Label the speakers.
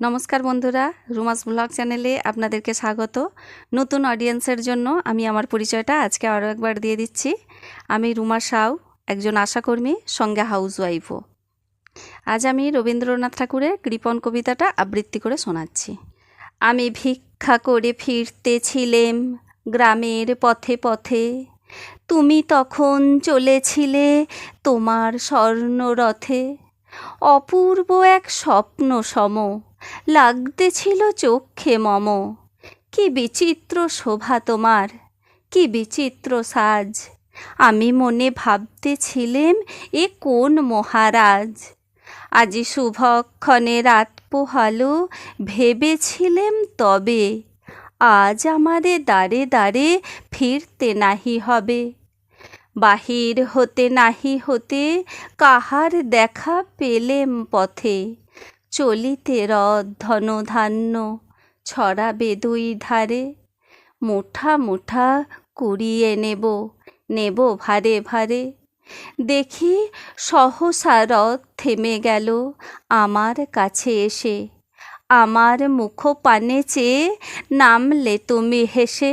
Speaker 1: নমস্কার বন্ধুরা, রুমাস ব্লগ চ্যানেলে আপনাদেরকে স্বাগত। নতুন অডিয়েন্সের জন্য আমি আমার পরিচয়টা আজকে আরও একবার দিয়ে দিচ্ছি। আমি রুমা সাউ, একজন আশাকর্মী, সঙ্গে হাউসওয়াইফও আজ আমি রবীন্দ্রনাথ ঠাকুরের কৃপণ কবিতাটা আবৃত্তি করে শোনাচ্ছি। আমি ভিক্ষা করে ফিরতেছিলেম গ্রামের পথে পথে। তুমি তখন চলেছিলে তোমার স্বর্ণরথে। অপূর্ব এক স্বপ্ন সম লাগতেছিল চক্ষে মম। কি বিচিত্র শোভা তোমার, কি বিচিত্র সাজ। আমি মনে ভাবতেছিলেম এ কোন মহারাজ। আজি শুভক্ষণে রাত পোহালো, ভেবেছিলেম তবে আজ আমারে দাঁড়ে দাঁড়ে ফিরতে নাহি হবে। বাহির হতে নাহি হতে কাহার দেখা পেলেম পথে। চলিতে রথ ধন ধান্য ছড়াবে দুই ধারে। মুঠা মুঠা কুড়িয়ে নেব নেব ভারে ভারে। দেখি সহসা রথ থেমে গেল আমার কাছে এসে। আমার মুখ পানে চেয়ে নামলে তুমি হেসে।